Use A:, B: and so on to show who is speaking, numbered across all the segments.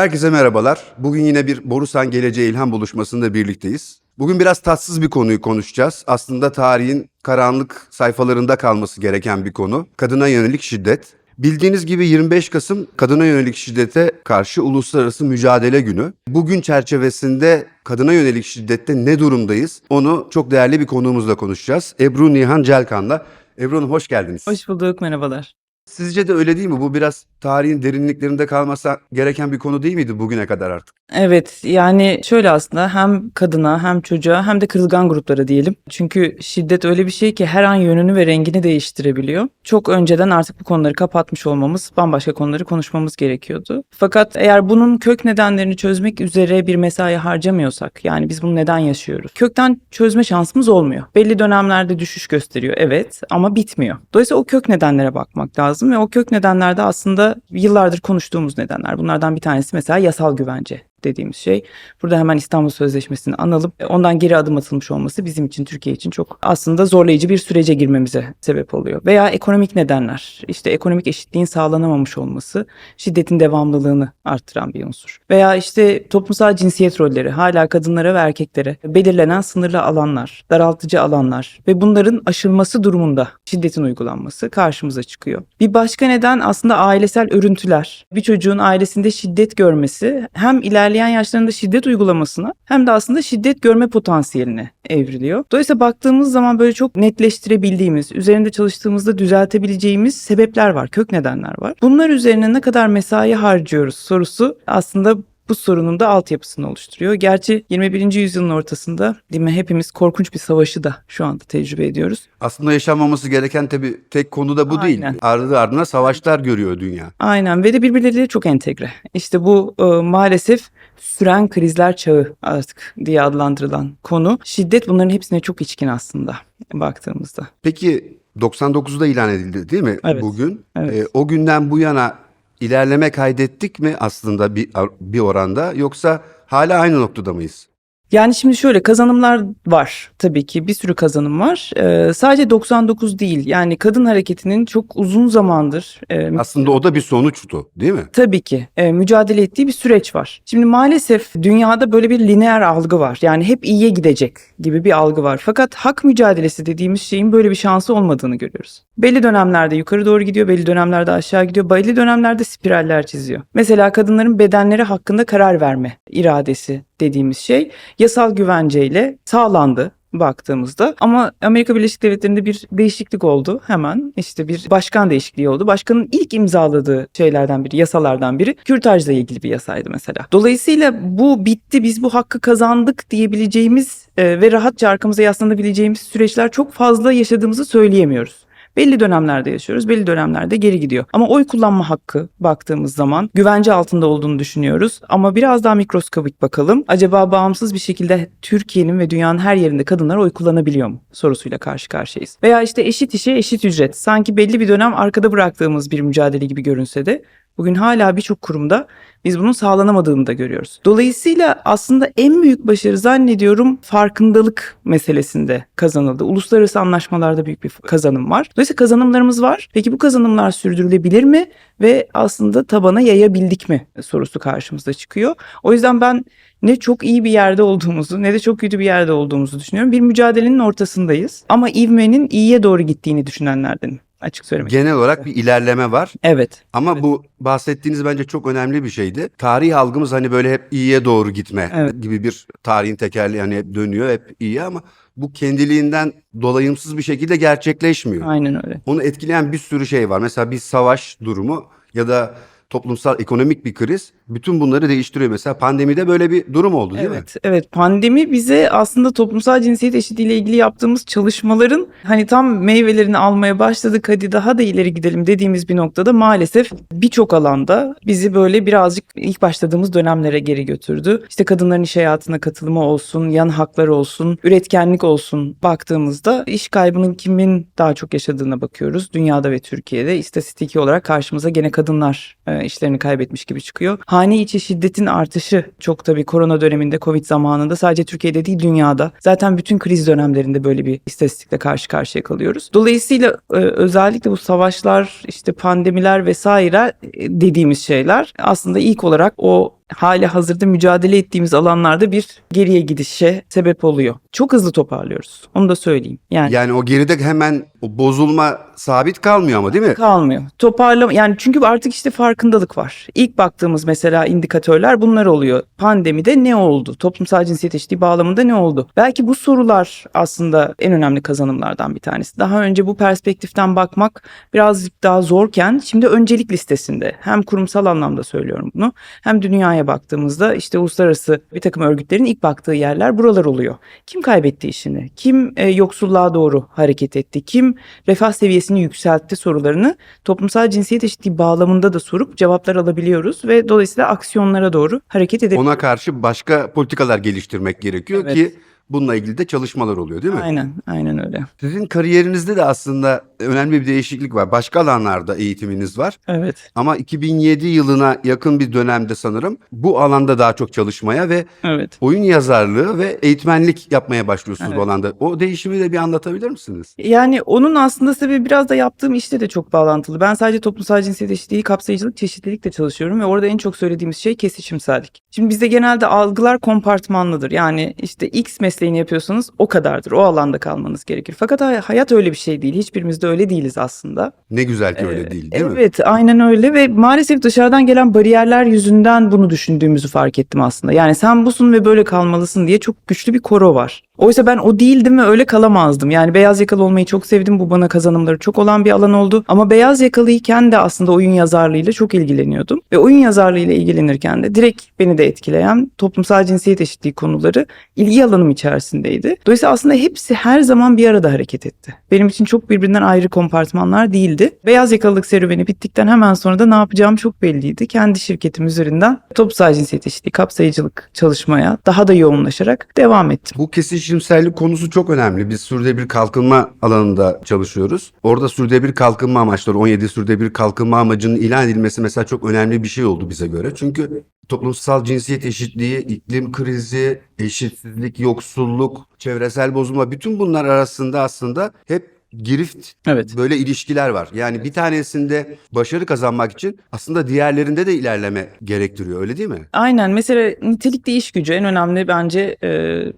A: Herkese merhabalar. Bugün yine bir Borusan Geleceğe İlham buluşmasında birlikteyiz. Bugün biraz tatsız bir konuyu konuşacağız. Aslında tarihin karanlık sayfalarında kalması gereken bir konu. Kadına yönelik şiddet. Bildiğiniz gibi 25 Kasım kadına yönelik şiddete karşı Uluslararası Mücadele Günü. Bugün çerçevesinde kadına yönelik şiddette ne durumdayız? Onu çok değerli bir konuğumuzla konuşacağız. Ebru Nihan Celkan'la. Ebru Hanım hoş geldiniz.
B: Hoş bulduk, merhabalar.
A: Sizce de öyle değil mi? Bu biraz tarihin derinliklerinde kalmasa gereken bir konu değil miydi bugüne kadar artık?
B: Evet, yani şöyle aslında hem kadına hem çocuğa hem de kırılgan gruplara diyelim. Çünkü şiddet öyle bir şey ki her an yönünü ve rengini değiştirebiliyor. Çok önceden artık bu konuları kapatmış olmamız, bambaşka konuları konuşmamız gerekiyordu. Fakat eğer bunun kök nedenlerini çözmek üzere bir mesai harcamıyorsak, yani biz bunu neden yaşıyoruz? Kökten çözme şansımız olmuyor. Belli dönemlerde düşüş gösteriyor, evet ama bitmiyor. Dolayısıyla o kök nedenlere bakmak lazım ve o kök nedenlerde aslında yıllardır konuştuğumuz nedenler. Bunlardan bir tanesi mesela yasal güvence dediğimiz şey. Burada hemen İstanbul Sözleşmesi'ni analım. Ondan geri adım atılmış olması bizim için, Türkiye için çok aslında zorlayıcı bir sürece girmemize sebep oluyor. Veya ekonomik nedenler. İşte ekonomik eşitliğin sağlanamamış olması şiddetin devamlılığını arttıran bir unsur. Veya işte toplumsal cinsiyet rolleri hala kadınlara ve erkeklere belirlenen sınırlı alanlar, daraltıcı alanlar ve bunların aşılması durumunda şiddetin uygulanması karşımıza çıkıyor. Bir başka neden aslında ailesel örüntüler. Bir çocuğun ailesinde şiddet görmesi hem ilerleyen yaşlarında şiddet uygulamasına hem de aslında şiddet görme potansiyeline evriliyor. Dolayısıyla baktığımız zaman böyle çok netleştirebildiğimiz, üzerinde çalıştığımızda düzeltebileceğimiz sebepler var, kök nedenler var. Bunlar üzerine ne kadar mesai harcıyoruz sorusu aslında bu sorunun da altyapısını oluşturuyor. Gerçi 21. yüzyılın ortasında değil mi hepimiz korkunç bir savaşı da şu anda tecrübe ediyoruz.
A: Aslında yaşanmaması gereken tabii tek konu da bu değil.
B: Aynen.
A: Ardı ardına savaşlar görüyor dünya.
B: Aynen ve de birbirleriyle çok entegre. İşte bu e, maalesef süren krizler çağı artık diye adlandırılan konu. Şiddet bunların hepsine çok içkin aslında baktığımızda.
A: Peki 99'da ilan edildi değil mi
B: Evet.
A: bugün?
B: Evet.
A: Ee, o günden bu yana ilerleme kaydettik mi aslında bir, bir oranda yoksa hala aynı noktada mıyız?
B: Yani şimdi şöyle kazanımlar var tabii ki bir sürü kazanım var. Ee, sadece 99 değil yani kadın hareketinin çok uzun zamandır e,
A: Aslında o da bir sonuçtu değil mi?
B: Tabii ki e, mücadele ettiği bir süreç var. Şimdi maalesef dünyada böyle bir lineer algı var. Yani hep iyiye gidecek gibi bir algı var. Fakat hak mücadelesi dediğimiz şeyin böyle bir şansı olmadığını görüyoruz. Belli dönemlerde yukarı doğru gidiyor, belli dönemlerde aşağı gidiyor, belli dönemlerde spiraller çiziyor. Mesela kadınların bedenleri hakkında karar verme iradesi dediğimiz şey yasal güvenceyle sağlandı baktığımızda ama Amerika Birleşik Devletleri'nde bir değişiklik oldu hemen işte bir başkan değişikliği oldu. Başkanın ilk imzaladığı şeylerden biri yasalardan biri kürtajla ilgili bir yasaydı mesela. Dolayısıyla bu bitti biz bu hakkı kazandık diyebileceğimiz e, ve rahatça arkamıza yaslanabileceğimiz süreçler çok fazla yaşadığımızı söyleyemiyoruz. Belli dönemlerde yaşıyoruz, belli dönemlerde geri gidiyor. Ama oy kullanma hakkı baktığımız zaman güvence altında olduğunu düşünüyoruz. Ama biraz daha mikroskobik bakalım. Acaba bağımsız bir şekilde Türkiye'nin ve dünyanın her yerinde kadınlar oy kullanabiliyor mu sorusuyla karşı karşıyayız. Veya işte eşit işe eşit ücret. Sanki belli bir dönem arkada bıraktığımız bir mücadele gibi görünse de bugün hala birçok kurumda biz bunun sağlanamadığını da görüyoruz. Dolayısıyla aslında en büyük başarı zannediyorum farkındalık meselesinde kazanıldı. Uluslararası anlaşmalarda büyük bir kazanım var. Dolayısıyla kazanımlarımız var. Peki bu kazanımlar sürdürülebilir mi ve aslında tabana yayabildik mi sorusu karşımıza çıkıyor. O yüzden ben ne çok iyi bir yerde olduğumuzu ne de çok kötü bir yerde olduğumuzu düşünüyorum. Bir mücadelenin ortasındayız ama ivmenin iyiye doğru gittiğini düşünenlerdenim açık söylemek.
A: Genel olarak bir ilerleme var.
B: Evet.
A: Ama bu bahsettiğiniz bence çok önemli bir şeydi. Tarih algımız hani böyle hep iyiye doğru gitme
B: Evet.
A: gibi bir tarihin tekerleği hani hep dönüyor hep iyi ama bu kendiliğinden dolayımsız bir şekilde gerçekleşmiyor.
B: Aynen öyle.
A: Onu etkileyen bir sürü şey var. Mesela bir savaş durumu ya da toplumsal ekonomik bir kriz bütün bunları değiştiriyor. Mesela pandemide böyle bir durum oldu değil mi?
B: Evet, evet. Pandemi bize aslında toplumsal cinsiyet eşitliğiyle ilgili yaptığımız çalışmaların hani tam meyvelerini almaya başladık hadi daha da ileri gidelim dediğimiz bir noktada maalesef birçok alanda bizi böyle birazcık ilk başladığımız dönemlere geri götürdü. İşte kadınların iş hayatına katılımı olsun, yan hakları olsun, üretkenlik olsun baktığımızda iş kaybının kimin daha çok yaşadığına bakıyoruz. Dünyada ve Türkiye'de istatistiki olarak karşımıza gene kadınlar e, işlerini kaybetmiş gibi çıkıyor. Hane içi şiddetin artışı çok tabii korona döneminde Covid zamanında sadece Türkiye'de değil dünyada. Zaten bütün kriz dönemlerinde böyle bir istatistikle karşı karşıya kalıyoruz. Dolayısıyla e, özellikle bu savaşlar, işte pandemiler vesaire e, dediğimiz şeyler aslında ilk olarak o hali hazırda mücadele ettiğimiz alanlarda bir geriye gidişe sebep oluyor. Çok hızlı toparlıyoruz. Onu da söyleyeyim. Yani
A: Yani o geride hemen o bozulma sabit kalmıyor ama değil mi?
B: kalmıyor. Toparlama yani çünkü artık işte farkındalık var. İlk baktığımız mesela indikatörler bunlar oluyor. Pandemide ne oldu? Toplumsal cinsiyet eşitliği bağlamında ne oldu? Belki bu sorular aslında en önemli kazanımlardan bir tanesi. Daha önce bu perspektiften bakmak birazcık daha zorken şimdi öncelik listesinde hem kurumsal anlamda söylüyorum bunu hem dünyaya baktığımızda işte uluslararası bir takım örgütlerin ilk baktığı yerler buralar oluyor. Kim kaybetti işini? Kim e, yoksulluğa doğru hareket etti? Kim refah seviyesini yükseltti sorularını toplumsal cinsiyet eşitliği bağlamında da sorup cevaplar alabiliyoruz ve dolayısıyla aksiyonlara doğru hareket edebiliyoruz.
A: Ona karşı başka politikalar geliştirmek gerekiyor
B: Evet.
A: ki bununla ilgili de çalışmalar oluyor değil mi?
B: Aynen, aynen öyle.
A: Sizin kariyerinizde de aslında önemli bir değişiklik var. Başka alanlarda eğitiminiz var.
B: Evet.
A: Ama 2007 yılına yakın bir dönemde sanırım bu alanda daha çok çalışmaya ve
B: Evet.
A: oyun yazarlığı ve eğitmenlik yapmaya başlıyorsunuz bu
B: Evet.
A: alanda. O değişimi de bir anlatabilir misiniz?
B: Yani onun aslında sebebi biraz da yaptığım işte de çok bağlantılı. Ben sadece toplumsal cinsiyet eşitliği, kapsayıcılık, çeşitlilikle çalışıyorum ve orada en çok söylediğimiz şey kesişimsellik. Şimdi bizde genelde algılar kompartmanlıdır. Yani işte X mesleğini yapıyorsanız o kadardır. O alanda kalmanız gerekir. Fakat hay- hayat öyle bir şey değil. Hiçbirimiz de öyle değiliz aslında.
A: Ne güzel ki öyle
B: Ee,
A: değil değil mi?
B: evet, aynen öyle ve maalesef dışarıdan gelen bariyerler yüzünden bunu düşündüğümüzü fark ettim aslında. Yani sen busun ve böyle kalmalısın diye çok güçlü bir koro var. Oysa ben o değildim ve öyle kalamazdım. Yani beyaz yakalı olmayı çok sevdim. Bu bana kazanımları çok olan bir alan oldu. Ama beyaz yakalıyken de aslında oyun yazarlığıyla çok ilgileniyordum. Ve oyun yazarlığıyla ilgilenirken de direkt beni de etkileyen toplumsal cinsiyet eşitliği konuları ilgi alanım içerisindeydi. Dolayısıyla aslında hepsi her zaman bir arada hareket etti. Benim için çok birbirinden ayrı kompartmanlar değildi. Beyaz yakalılık serüveni bittikten hemen sonra da ne yapacağım çok belliydi. Kendi şirketim üzerinden toplumsal cinsiyet eşitliği, kapsayıcılık çalışmaya daha da yoğunlaşarak devam ettim.
A: Bu kesişimsellik konusu çok önemli. Biz sürdürülebilir kalkınma alanında çalışıyoruz. Orada sürdürülebilir kalkınma amaçları, 17 sürdürülebilir kalkınma amacının ilan edilmesi mesela çok önemli bir şey oldu bize göre. Çünkü toplumsal cinsiyet eşitliği, iklim krizi, eşitsizlik, yoksulluk, çevresel bozulma bütün bunlar arasında aslında hep girift
B: Evet.
A: böyle ilişkiler var. Yani bir tanesinde başarı kazanmak için aslında diğerlerinde de ilerleme gerektiriyor öyle değil mi?
B: Aynen. Mesela nitelikli iş gücü en önemli bence e, e,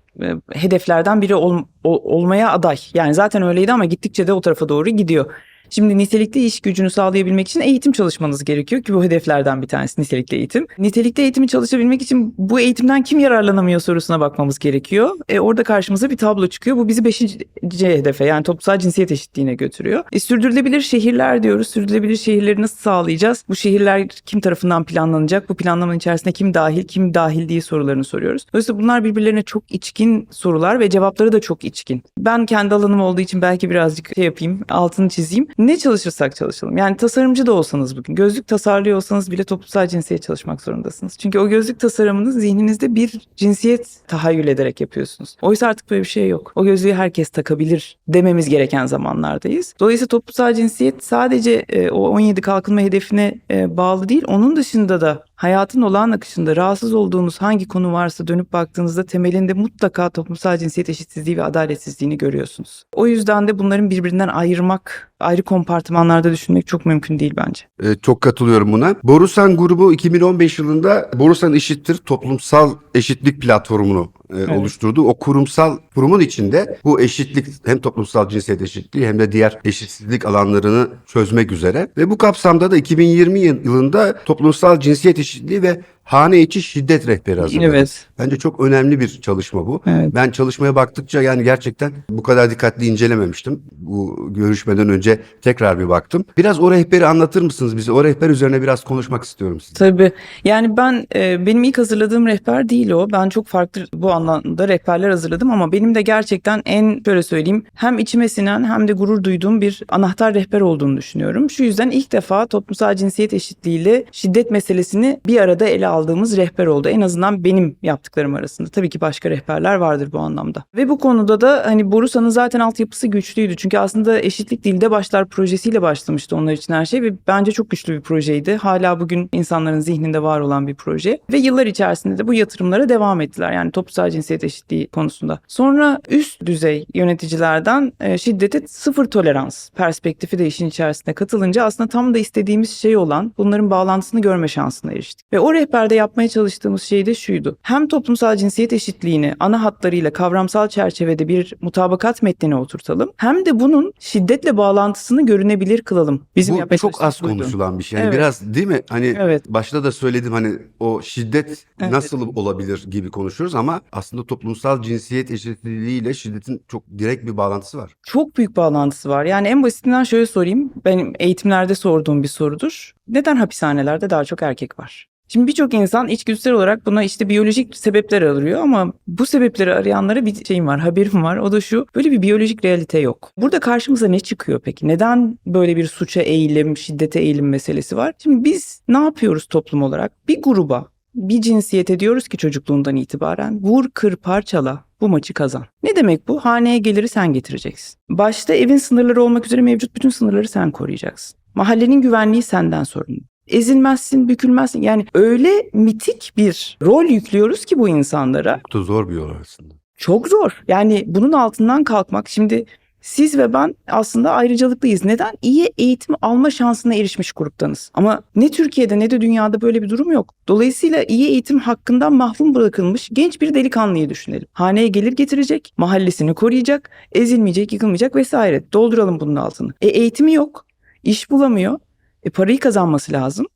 B: hedeflerden biri ol- ol- olmaya aday. Yani zaten öyleydi ama gittikçe de o tarafa doğru gidiyor. Şimdi nitelikli iş gücünü sağlayabilmek için eğitim çalışmanız gerekiyor ki bu hedeflerden bir tanesi nitelikli eğitim. Nitelikli eğitimi çalışabilmek için bu eğitimden kim yararlanamıyor sorusuna bakmamız gerekiyor. E, orada karşımıza bir tablo çıkıyor. Bu bizi beşinci hedefe yani toplumsal cinsiyet eşitliğine götürüyor. E, sürdürülebilir şehirler diyoruz. Sürdürülebilir şehirleri nasıl sağlayacağız? Bu şehirler kim tarafından planlanacak? Bu planlamanın içerisinde kim dahil, kim dahil diye sorularını soruyoruz. Dolayısıyla bunlar birbirlerine çok içkin sorular ve cevapları da çok içkin. Ben kendi alanım olduğu için belki birazcık şey yapayım, altını çizeyim. Ne çalışırsak çalışalım. Yani tasarımcı da olsanız bugün, gözlük tasarlıyor olsanız bile toplumsal cinsiyet çalışmak zorundasınız. Çünkü o gözlük tasarımını zihninizde bir cinsiyet tahayyül ederek yapıyorsunuz. Oysa artık böyle bir şey yok. O gözlüğü herkes takabilir dememiz gereken zamanlardayız. Dolayısıyla toplumsal cinsiyet sadece e, o 17 kalkınma hedefine e, bağlı değil. Onun dışında da hayatın olağan akışında rahatsız olduğunuz hangi konu varsa dönüp baktığınızda temelinde mutlaka toplumsal cinsiyet eşitsizliği ve adaletsizliğini görüyorsunuz. O yüzden de bunların birbirinden ayırmak, ayrı kompartımanlarda düşünmek çok mümkün değil bence.
A: Ee, çok katılıyorum buna. Borusan grubu 2015 yılında Borusan Eşittir toplumsal eşitlik platformunu e, oluşturdu. O kurumsal kurumun içinde bu eşitlik hem toplumsal cinsiyet eşitliği hem de diğer eşitsizlik alanlarını çözmek üzere. Ve bu kapsamda da 2020 yılında toplumsal cinsiyet eşitliği ve hane içi şiddet rehberi hazırladı.
B: Evet.
A: Bence çok önemli bir çalışma bu.
B: Evet.
A: Ben çalışmaya baktıkça yani gerçekten bu kadar dikkatli incelememiştim. Bu görüşmeden önce tekrar bir baktım. Biraz o rehberi anlatır mısınız bize? O rehber üzerine biraz konuşmak istiyorum sizinle.
B: Tabii. Yani ben e, benim ilk hazırladığım rehber değil o. Ben çok farklı bu anlamda rehberler hazırladım ama benim de gerçekten en şöyle söyleyeyim hem içime sinen hem de gurur duyduğum bir anahtar rehber olduğunu düşünüyorum. Şu yüzden ilk defa toplumsal cinsiyet eşitliğiyle şiddet meselesini bir arada ele aldığımız rehber oldu. En azından benim yaptıklarım arasında. Tabii ki başka rehberler vardır bu anlamda. Ve bu konuda da hani Borusan'ın zaten altyapısı güçlüydü. Çünkü aslında eşitlik dilde başlar projesiyle başlamıştı onlar için her şey ve bence çok güçlü bir projeydi. Hala bugün insanların zihninde var olan bir proje. Ve yıllar içerisinde de bu yatırımlara devam ettiler. Yani toplumsal cinsiyet eşitliği konusunda. Sonra üst düzey yöneticilerden e, şiddete sıfır tolerans perspektifi de işin içerisine katılınca aslında tam da istediğimiz şey olan bunların bağlantısını görme şansına eriştik. Ve o rehber seferde yapmaya çalıştığımız şey de şuydu. Hem toplumsal cinsiyet eşitliğini ana hatlarıyla kavramsal çerçevede bir mutabakat metnine oturtalım. Hem de bunun şiddetle bağlantısını görünebilir kılalım. Bizim
A: Bu çok az
B: buydu.
A: konuşulan bir şey. Yani
B: Evet.
A: biraz değil mi? Hani
B: Evet.
A: başta da söyledim hani o şiddet
B: Evet.
A: nasıl olabilir gibi konuşuyoruz ama aslında toplumsal cinsiyet eşitliğiyle şiddetin çok direkt bir bağlantısı var.
B: Çok büyük bağlantısı var. Yani en basitinden şöyle sorayım. Benim eğitimlerde sorduğum bir sorudur. Neden hapishanelerde daha çok erkek var? Şimdi birçok insan içgüdüsel olarak buna işte biyolojik sebepler arıyor ama bu sebepleri arayanlara bir şeyim var, haberim var. O da şu, böyle bir biyolojik realite yok. Burada karşımıza ne çıkıyor peki? Neden böyle bir suça eğilim, şiddete eğilim meselesi var? Şimdi biz ne yapıyoruz toplum olarak? Bir gruba, bir cinsiyete diyoruz ki çocukluğundan itibaren vur, kır, parçala, bu maçı kazan. Ne demek bu? Haneye geliri sen getireceksin. Başta evin sınırları olmak üzere mevcut bütün sınırları sen koruyacaksın. Mahallenin güvenliği senden sorumlu. Ezilmezsin, bükülmezsin. Yani öyle mitik bir rol yüklüyoruz ki bu insanlara.
A: Çok da zor bir yol aslında.
B: Çok zor. Yani bunun altından kalkmak şimdi siz ve ben aslında ayrıcalıklıyız. Neden? İyi eğitim alma şansına erişmiş gruptanız. Ama ne Türkiye'de ne de dünyada böyle bir durum yok. Dolayısıyla iyi eğitim hakkından mahrum bırakılmış genç bir delikanlıyı düşünelim. Haneye gelir getirecek, mahallesini koruyacak, ezilmeyecek, yıkılmayacak vesaire. Dolduralım bunun altını. E eğitimi yok, iş bulamıyor, e parayı kazanması lazım.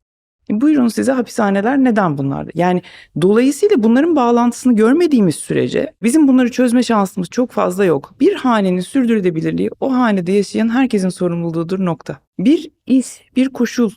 B: E buyurun size hapishaneler neden bunlar? Yani dolayısıyla bunların bağlantısını görmediğimiz sürece bizim bunları çözme şansımız çok fazla yok. Bir hanenin sürdürülebilirliği o hanede yaşayan herkesin sorumluluğudur nokta. Bir iş, bir koşul,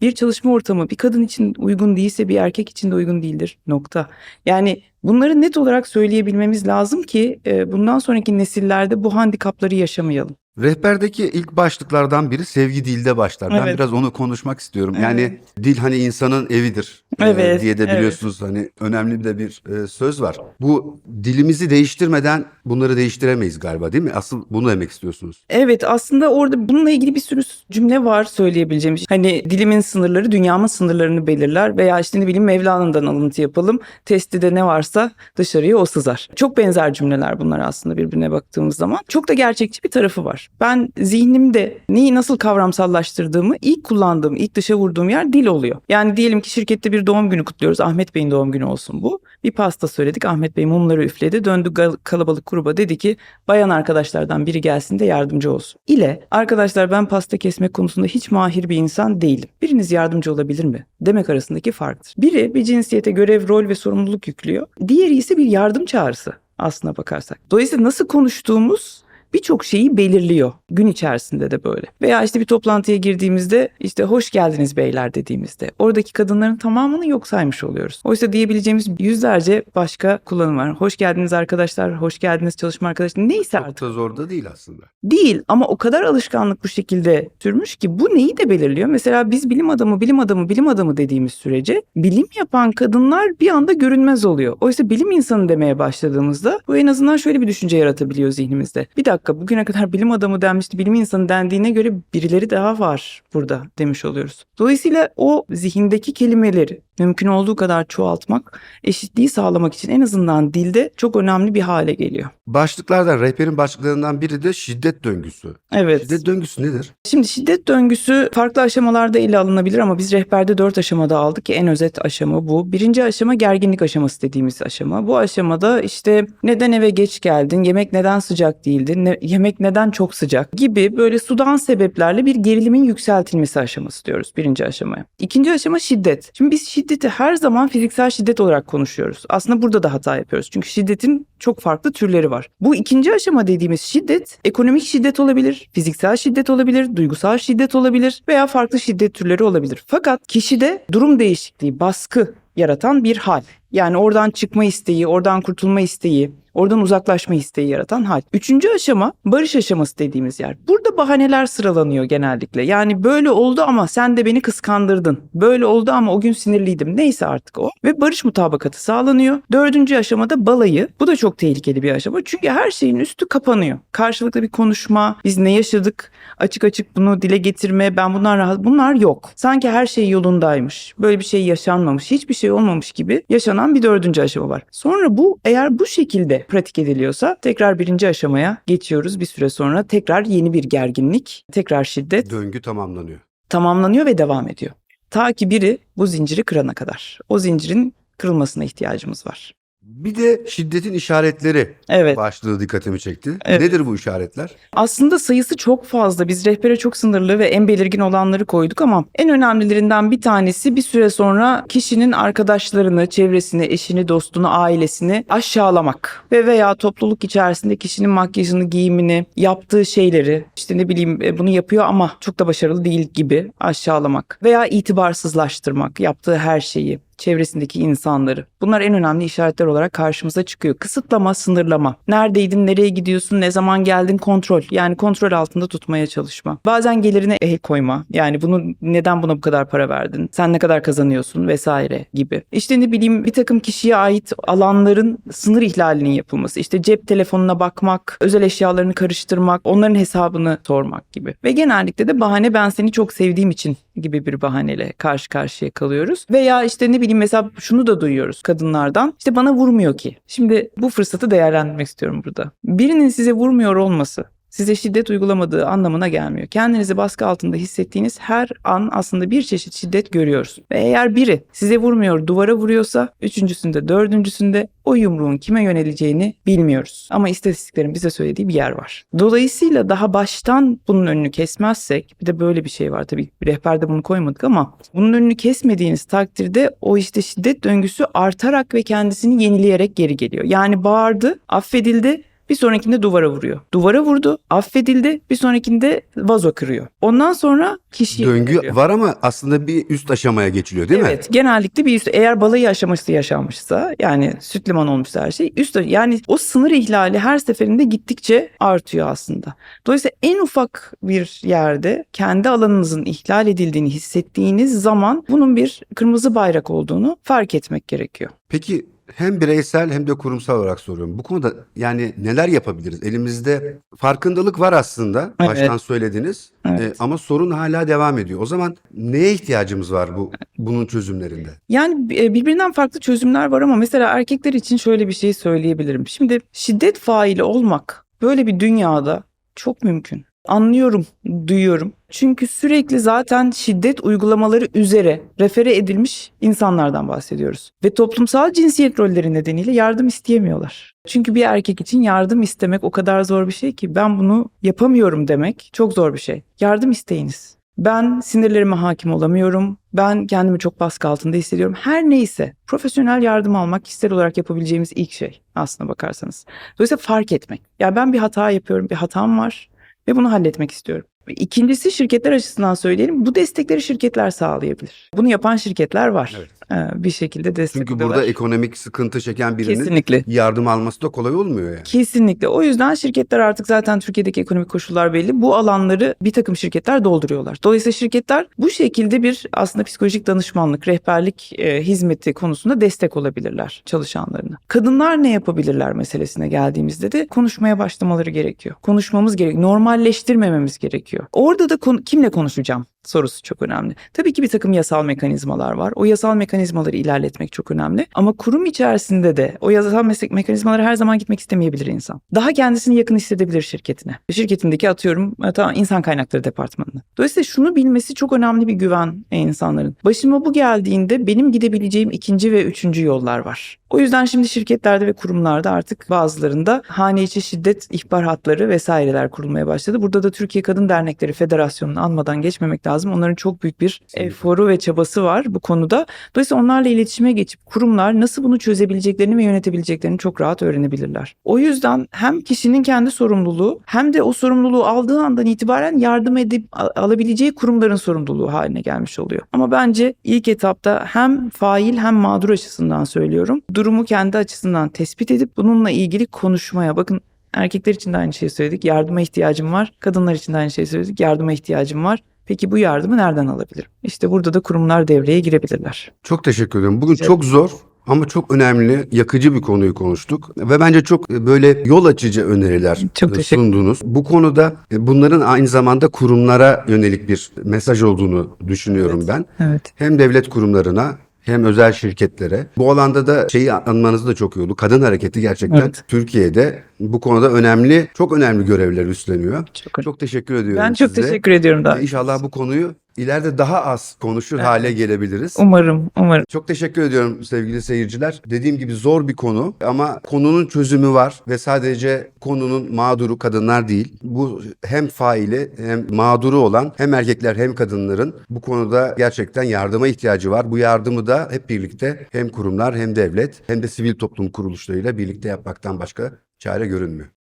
B: bir çalışma ortamı bir kadın için uygun değilse bir erkek için de uygun değildir nokta. Yani bunları net olarak söyleyebilmemiz lazım ki e, bundan sonraki nesillerde bu handikapları yaşamayalım.
A: Rehberdeki ilk başlıklardan biri sevgi dilde başlar. Ben
B: Evet.
A: biraz onu konuşmak istiyorum. Yani dil hani insanın evidir e,
B: Evet,
A: diye de
B: evet.
A: biliyorsunuz hani önemli de bir e, söz var. Bu dilimizi değiştirmeden bunları değiştiremeyiz galiba değil mi? Asıl bunu demek istiyorsunuz.
B: Evet aslında orada bununla ilgili bir sürü cümle var söyleyebileceğim. Hani dilimin sınırları dünyamın sınırlarını belirler veya işte ne bileyim Mevlana'dan alıntı yapalım. Testide ne varsa dışarıya o sızar. Çok benzer cümleler bunlar aslında birbirine baktığımız zaman. Çok da gerçekçi bir tarafı var. Ben zihnimde neyi nasıl kavramsallaştırdığımı ilk kullandığım, ilk dışa vurduğum yer dil oluyor. Yani diyelim ki şirkette bir doğum günü kutluyoruz. Ahmet Bey'in doğum günü olsun bu. Bir pasta söyledik. Ahmet Bey mumları üfledi. Döndü kalabalık gruba dedi ki bayan arkadaşlardan biri gelsin de yardımcı olsun. İle arkadaşlar ben pasta kesmek konusunda hiç mahir bir insan değilim. Biriniz yardımcı olabilir mi? Demek arasındaki farktır. Biri bir cinsiyete görev, rol ve sorumluluk yüklüyor. Diğeri ise bir yardım çağrısı aslına bakarsak. Dolayısıyla nasıl konuştuğumuz birçok şeyi belirliyor gün içerisinde de böyle. Veya işte bir toplantıya girdiğimizde işte hoş geldiniz beyler dediğimizde oradaki kadınların tamamını yok saymış oluyoruz. Oysa diyebileceğimiz yüzlerce başka kullanım var. Hoş geldiniz arkadaşlar, hoş geldiniz çalışma arkadaşlar. Neyse artık
A: Çok da zor da değil aslında.
B: değil ama o kadar alışkanlık bu şekilde sürmüş ki bu neyi de belirliyor. Mesela biz bilim adamı, bilim adamı, bilim adamı dediğimiz sürece bilim yapan kadınlar bir anda görünmez oluyor. Oysa bilim insanı demeye başladığımızda bu en azından şöyle bir düşünce yaratabiliyor zihnimizde. Bir dakika bugüne kadar bilim adamı denmişti, bilim insanı dendiğine göre birileri daha var burada demiş oluyoruz. Dolayısıyla o zihindeki kelimeleri mümkün olduğu kadar çoğaltmak, eşitliği sağlamak için en azından dilde çok önemli bir hale geliyor.
A: Başlıklardan, rehberin başlıklarından biri de şiddet döngüsü.
B: Evet.
A: Şiddet döngüsü nedir?
B: Şimdi şiddet döngüsü farklı aşamalarda ele alınabilir ama biz rehberde dört aşamada aldık ki en özet aşama bu. Birinci aşama gerginlik aşaması dediğimiz aşama. Bu aşamada işte neden eve geç geldin, yemek neden sıcak değildi, ne- yemek neden çok sıcak gibi böyle sudan sebeplerle bir gerilimin yükseltilmesi aşaması diyoruz birinci aşamaya. İkinci aşama şiddet. Şimdi biz şiddeti her zaman fiziksel şiddet olarak konuşuyoruz. Aslında burada da hata yapıyoruz. Çünkü şiddetin çok farklı türleri var. Bu ikinci aşama dediğimiz şiddet ekonomik şiddet olabilir, fiziksel şiddet olabilir, duygusal şiddet olabilir veya farklı şiddet türleri olabilir. Fakat kişide durum değişikliği, baskı yaratan bir hal. Yani oradan çıkma isteği, oradan kurtulma isteği, oradan uzaklaşma isteği yaratan hal. Üçüncü aşama barış aşaması dediğimiz yer. Burada bahaneler sıralanıyor genellikle. Yani böyle oldu ama sen de beni kıskandırdın. Böyle oldu ama o gün sinirliydim. Neyse artık o. Ve barış mutabakatı sağlanıyor. Dördüncü aşamada balayı. Bu da çok tehlikeli bir aşama. Çünkü her şeyin üstü kapanıyor. Karşılıklı bir konuşma, biz ne yaşadık, açık açık bunu dile getirme, ben bundan rahat, bunlar yok. Sanki her şey yolundaymış. Böyle bir şey yaşanmamış, hiçbir şey olmamış gibi yaşanan bir dördüncü aşama var. Sonra bu eğer bu şekilde pratik ediliyorsa tekrar birinci aşamaya geçiyoruz bir süre sonra. Tekrar yeni bir gerginlik, tekrar şiddet
A: Döngü tamamlanıyor.
B: tamamlanıyor ve devam ediyor. Ta ki biri bu zinciri kırana kadar. O zincirin kırılmasına ihtiyacımız var.
A: Bir de şiddetin işaretleri
B: Evet.
A: başlığı dikkatimi çekti.
B: Evet.
A: Nedir bu işaretler?
B: Aslında sayısı çok fazla. Biz rehbere çok sınırlı ve en belirgin olanları koyduk ama en önemlilerinden bir tanesi bir süre sonra kişinin arkadaşlarını, çevresini, eşini, dostunu, ailesini aşağılamak ve veya topluluk içerisinde kişinin makyajını, giyimini, yaptığı şeyleri, işte ne bileyim e, bunu yapıyor ama çok da başarılı değil gibi aşağılamak veya itibarsızlaştırmak, yaptığı her şeyi çevresindeki insanları. Bunlar en önemli işaretler olarak karşımıza çıkıyor. Kısıtlama, sınırlama. Neredeydin, nereye gidiyorsun, ne zaman geldin kontrol. Yani kontrol altında tutmaya çalışma. Bazen gelirine el koyma. Yani bunu neden buna bu kadar para verdin? Sen ne kadar kazanıyorsun vesaire gibi. İşte ne bileyim bir takım kişiye ait alanların sınır ihlalinin yapılması. İşte cep telefonuna bakmak, özel eşyalarını karıştırmak, onların hesabını sormak gibi. Ve genellikle de bahane ben seni çok sevdiğim için gibi bir bahaneyle karşı karşıya kalıyoruz. Veya işte ne bileyim mesela şunu da duyuyoruz kadınlardan. İşte bana vurmuyor ki. Şimdi bu fırsatı değerlendirmek istiyorum burada. Birinin size vurmuyor olması size şiddet uygulamadığı anlamına gelmiyor. Kendinizi baskı altında hissettiğiniz her an aslında bir çeşit şiddet görüyoruz. Ve eğer biri size vurmuyor duvara vuruyorsa üçüncüsünde dördüncüsünde o yumruğun kime yöneleceğini bilmiyoruz. Ama istatistiklerin bize söylediği bir yer var. Dolayısıyla daha baştan bunun önünü kesmezsek bir de böyle bir şey var tabii rehberde bunu koymadık ama bunun önünü kesmediğiniz takdirde o işte şiddet döngüsü artarak ve kendisini yenileyerek geri geliyor. Yani bağırdı, affedildi, bir sonrakinde duvara vuruyor. Duvara vurdu, affedildi, bir sonrakinde vazo kırıyor. Ondan sonra kişi
A: Döngü var ama aslında bir üst aşamaya geçiliyor değil mi?
B: Evet genellikle bir üst eğer balayı aşaması yaşanmışsa yani süt liman olmuşsa her şey üst yani o sınır ihlali her seferinde gittikçe artıyor aslında. Dolayısıyla en ufak bir yerde kendi alanınızın ihlal edildiğini hissettiğiniz zaman bunun bir kırmızı bayrak olduğunu fark etmek gerekiyor.
A: Peki hem bireysel hem de kurumsal olarak soruyorum. Bu konuda yani neler yapabiliriz? Elimizde farkındalık var aslında.
B: Evet.
A: Baştan söylediniz.
B: Evet.
A: Ee, ama sorun hala devam ediyor. O zaman neye ihtiyacımız var bu bunun çözümlerinde?
B: Yani e, birbirinden farklı çözümler var ama mesela erkekler için şöyle bir şey söyleyebilirim. Şimdi şiddet faili olmak böyle bir dünyada çok mümkün. Anlıyorum, duyuyorum. Çünkü sürekli zaten şiddet uygulamaları üzere refere edilmiş insanlardan bahsediyoruz. Ve toplumsal cinsiyet rolleri nedeniyle yardım isteyemiyorlar. Çünkü bir erkek için yardım istemek o kadar zor bir şey ki ben bunu yapamıyorum demek çok zor bir şey. Yardım isteyiniz. Ben sinirlerime hakim olamıyorum. Ben kendimi çok baskı altında hissediyorum. Her neyse profesyonel yardım almak kişisel olarak yapabileceğimiz ilk şey aslına bakarsanız. Dolayısıyla fark etmek. Ya ben bir hata yapıyorum, bir hatam var ve bunu halletmek istiyorum. İkincisi şirketler açısından söyleyelim. Bu destekleri şirketler sağlayabilir. Bunu yapan şirketler var.
A: Evet.
B: Ee, bir şekilde destek
A: Çünkü burada ekonomik sıkıntı çeken birinin
B: Kesinlikle.
A: yardım alması da kolay olmuyor yani.
B: Kesinlikle. O yüzden şirketler artık zaten Türkiye'deki ekonomik koşullar belli. Bu alanları bir takım şirketler dolduruyorlar. Dolayısıyla şirketler bu şekilde bir aslında psikolojik danışmanlık, rehberlik e, hizmeti konusunda destek olabilirler çalışanlarına. Kadınlar ne yapabilirler meselesine geldiğimizde de konuşmaya başlamaları gerekiyor. Konuşmamız gerekiyor. Normalleştirmememiz gerekiyor. Orada da konu- kimle konuşacağım? Sorusu çok önemli. Tabii ki bir takım yasal mekanizmalar var. O yasal mekanizmaları ilerletmek çok önemli. Ama kurum içerisinde de o yasal meslek mekanizmaları her zaman gitmek istemeyebilir insan. Daha kendisini yakın hissedebilir şirketine. Şirketindeki atıyorum e, tamam insan kaynakları departmanına. Dolayısıyla şunu bilmesi çok önemli bir güven e, insanların. Başıma bu geldiğinde benim gidebileceğim ikinci ve üçüncü yollar var. O yüzden şimdi şirketlerde ve kurumlarda artık bazılarında hane içi şiddet ihbar hatları vesaireler kurulmaya başladı. Burada da Türkiye Kadın Dernekleri Federasyonu'nu anmadan geçmemek lazım. Onların çok büyük bir eforu ve çabası var bu konuda. Dolayısıyla onlarla iletişime geçip kurumlar nasıl bunu çözebileceklerini ve yönetebileceklerini çok rahat öğrenebilirler. O yüzden hem kişinin kendi sorumluluğu hem de o sorumluluğu aldığı andan itibaren yardım edip al- alabileceği kurumların sorumluluğu haline gelmiş oluyor. Ama bence ilk etapta hem fail hem mağdur açısından söylüyorum. Durumu kendi açısından tespit edip bununla ilgili konuşmaya bakın Erkekler için de aynı şeyi söyledik. Yardıma ihtiyacım var. Kadınlar için de aynı şeyi söyledik. Yardıma ihtiyacım var. Peki bu yardımı nereden alabilirim? İşte burada da kurumlar devreye girebilirler.
A: Çok teşekkür ederim. Bugün çok zor ama çok önemli, yakıcı bir konuyu konuştuk ve bence çok e, böyle yol açıcı öneriler
B: Çok
A: e, sundunuz. Bu konuda e, bunların aynı zamanda kurumlara yönelik bir mesaj olduğunu düşünüyorum ben.
B: Evet.
A: Hem devlet kurumlarına hem özel şirketlere. Bu alanda da şeyi anmanız da çok iyi oldu. Kadın hareketi gerçekten
B: Evet.
A: Türkiye'de bu konuda önemli, çok önemli görevler üstleniyor.
B: Çok,
A: Çok teşekkür ediyorum
B: ben çok
A: size.
B: teşekkür ediyorum da.
A: İnşallah bu konuyu ileride daha az konuşur hale gelebiliriz.
B: Umarım, umarım.
A: Çok teşekkür ediyorum sevgili seyirciler. Dediğim gibi zor bir konu ama konunun çözümü var ve sadece konunun mağduru kadınlar değil. Bu hem faili hem mağduru olan hem erkekler hem kadınların bu konuda gerçekten yardıma ihtiyacı var. Bu yardımı da hep birlikte hem kurumlar hem devlet hem de sivil toplum kuruluşlarıyla birlikte yapmaktan başka çare görünmüyor.